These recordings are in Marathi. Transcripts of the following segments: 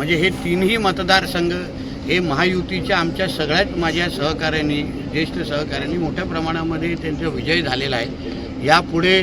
म्हणजे हे तीनही मतदारसंघ हे महायुतीच्या आमच्या सगळ्यात माझ्या सहकाऱ्यांनी ज्येष्ठ सहकाऱ्यांनी मोठ्या प्रमाणामध्ये त्यांचा विजय झालेला आहे. यापुढे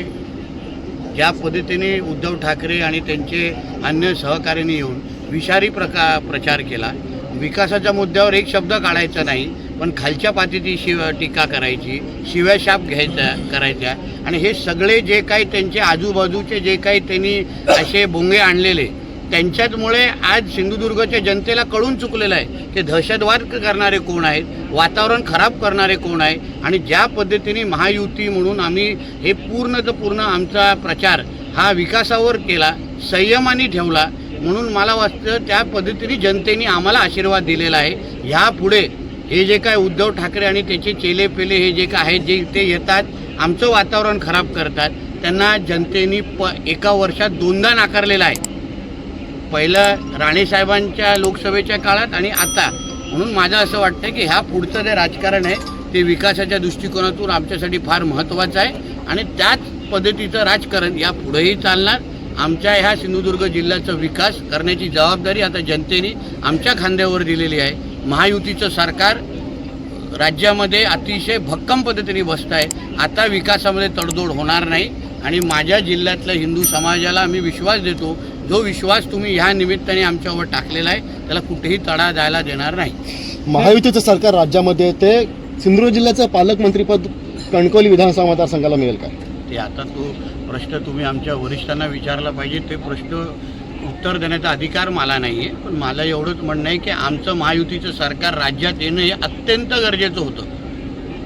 ज्या पद्धतीने उद्धव ठाकरे आणि त्यांचे अन्य सहकाऱ्यांनी येऊन विषारी प्रका प्रचार केला विकासाच्या मुद्द्यावर एक शब्द काढायचा नाही पण खालच्या पातीची शिव टीका करायची शिव्याशाप घ्यायचा करायच्या आणि हे सगळे जे काही त्यांचे आजूबाजूचे जे काही त्यांनी असे बोंगे आणलेले त्यांच्याचमुळे आज सिंधुदुर्गच्या जनतेला कळून चुकलेलं आहे की दहशतवाद करणारे कोण आहेत वातावरण खराब करणारे कोण आहे आणि ज्या पद्धतीने महायुती म्हणून आम्ही हे पूर्ण तर पूर्ण आमचा प्रचार हा विकासावर केला संयमाने ठेवला म्हणून मला वाटतं त्या पद्धतीने जनतेने आम्हाला आशीर्वाद दिलेला आहे. ह्यापुढे हे जे काय उद्धव ठाकरे आणि त्याचे चेले पेले हे जे काय आहेत जे ते येतात आमचं वातावरण खराब करतात त्यांना जनतेने प एका वर्षात दोनदा नाकारलेलं आहे. पहिलं राणेसाहेबांच्या लोकसभेच्या काळात आणि आता. म्हणून माझं असं वाटतं की ह्या पुढचं जे राजकारण आहे ते विकासाच्या दृष्टिकोनातून आमच्यासाठी फार महत्त्वाचं आहे. आणि त्याच पद्धतीचं राजकारण या पुढेही चालणार. आमच्या ह्या सिंधुदुर्ग जिल्ह्याचा विकास करण्याची जबाबदारी आता जनतेने आमच्या खांद्यावर दिलेली आहे. महायुतीचं सरकार राज्यामध्ये अतिशय भक्कम पद्धतीने बसत आहे. आता विकासामध्ये तडजोड होणार नाही. आणि माझ्या जिल्ह्यातल्या हिंदू समाजाला मी विश्वास देतो जो विश्वास तुम्ही ह्या निमित्ताने आमच्यावर टाकलेला आहे त्याला कुठेही तडा जायला देणार नाही. महायुतीचं सरकार राज्यामध्ये येते सिंधुदुर्ग जिल्ह्याचं पालकमंत्रीपद कणकवली विधानसभा मतदारसंघाला मिळेल का ते आता तो प्रश्न तुम्ही आमच्या वरिष्ठांना विचारला पाहिजे ते प्रश्न उत्तर देण्याचा अधिकार मला नाही आहे पण मला एवढंच म्हणणं आहे की आमचं महायुतीचं सरकार राज्यात येणं हे अत्यंत गरजेचं होतं.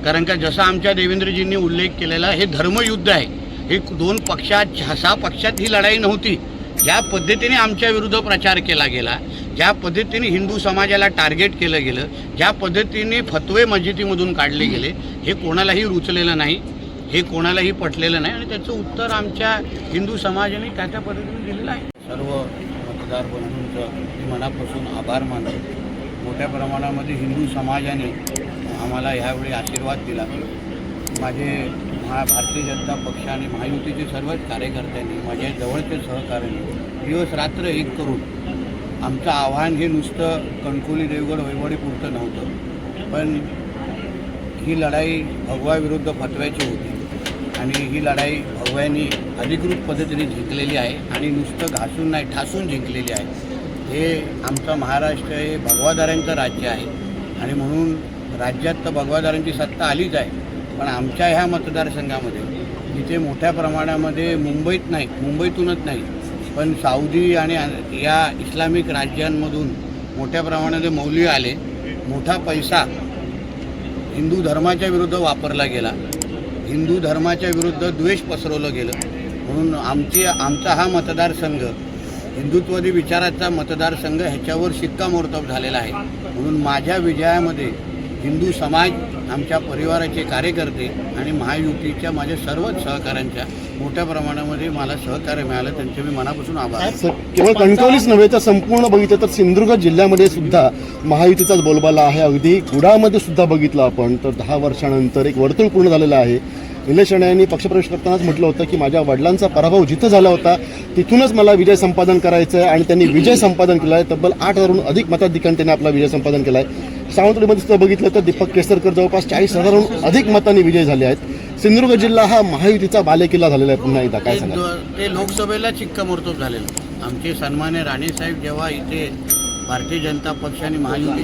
कारण का जसा आमच्या देवेंद्रजींनी उल्लेख केलेला हे धर्मयुद्ध आहे. हे दोन पक्षात सहा पक्षात ही लढाई नव्हती. ज्या पद्धतीने आमच्या विरुद्ध प्रचार केला गेला ज्या पद्धतीने हिंदू समाजाला टार्गेट केलं गेलं ज्या पद्धतीने फतवे मस्जिदीमधून काढले गेले हे कोणालाही रुचलेलं नाही हे कोणालाही पटलेलं नाही आणि त्याचं उत्तर आमच्या हिंदू समाजाने त्या त्या पद्धतीने दिलेलं आहे. सर्व मतदार बंधूंचं मनापासून आभार मानतो. मोठ्या प्रमाणामध्ये हिंदू समाजाने आम्हाला ह्यावेळी आशीर्वाद दिला. माझे महा भारतीय जनता पक्ष आणि महायुतीचे सर्वच कार्यकर्त्यांनी माझ्या जवळचे सहकार्यांनी दिवस रात्र एक करून आमचं आव्हान हे नुसतं कणकोली देवगड वैवडीपुरतं नव्हतं. पण ही लढाई भगवाविरुद्ध फतव्याची होती आणि ही लढाई भगव्यांनी अधिकृत पद्धतीने जिंकलेली आहे आणि नुसतं घासून नाही ठासून जिंकलेली आहे. हे आमचं महाराष्ट्र हे भगवादारांचं राज्य आहे आणि म्हणून राज्यात तर भगवादारांची सत्ता आलीच आहे. पण आमच्या ह्या मतदारसंघामध्ये जिथे मोठ्या प्रमाणामध्ये मुंबईत नाही मुंबईतूनच नाही पण साऊदी आणि या इस्लामिक राज्यांमधून मोठ्या प्रमाणामध्ये मौल्य आले मोठा पैसा हिंदू धर्माच्या विरुद्ध वापरला गेला हिंदू धर्माच्या विरुद्ध द्वेष पसरवलं गेलं. म्हणून आमची आमचा हा मतदारसंघ हिंदुत्ववादी विचाराचा मतदारसंघ ह्याच्यावर शिक्कामोर्तब झालेला आहे. म्हणून माझ्या विजयामध्ये हिंदू समाज आमच्या परिवाराचे कार्यकर्ते आणि महायुतीच्या माझ्या सर्वच सहकाऱ्यांच्या मोठ्या प्रमाणामध्ये मला सहकार्य मिळालं. त्यांचे मी मनापासून आभार केवळ कणकवलीच नव्हे तर संपूर्ण बघितलं तर सिंधुदुर्ग जिल्ह्यामध्ये सुद्धा महायुतीचाच बोलबाला आहे. अगदी कुडामध्ये सुद्धा बघितलं आपण. तर दहा वर्षानंतर एक वर्तुळ पूर्ण झालेलं आहे. निलेश राणे यांनी पक्षप्रवेश करतानाच म्हटलं होतं की माझ्या वडिलांचा पराभव जिथं झाला होता तिथूनच मला विजय संपादन करायचं आहे आणि त्यांनी विजय संपादन केला आहे तब्बल आठ हजारहून अधिक मताधिकांनी त्यांनी आपला विजय संपादन केला आहे सावंतवाडीमध्ये सुद्धा बघितलं तर दीपक केसरकर जवळपास चाळीस हजारहून अधिक मतांनी विजय झाले आहेत. सिंधुदुर्ग जिल्हा हा महायुतीचा बालेकिल्ला झालेला आहे. पुन्हा एकदा काय ते सांगा ते लोकसभेला चिक्कामोर्तब झालेलं. आमचे सन्मान्य राणेसाहेब जेव्हा इथे भारतीय जनता पक्ष आणि महायुती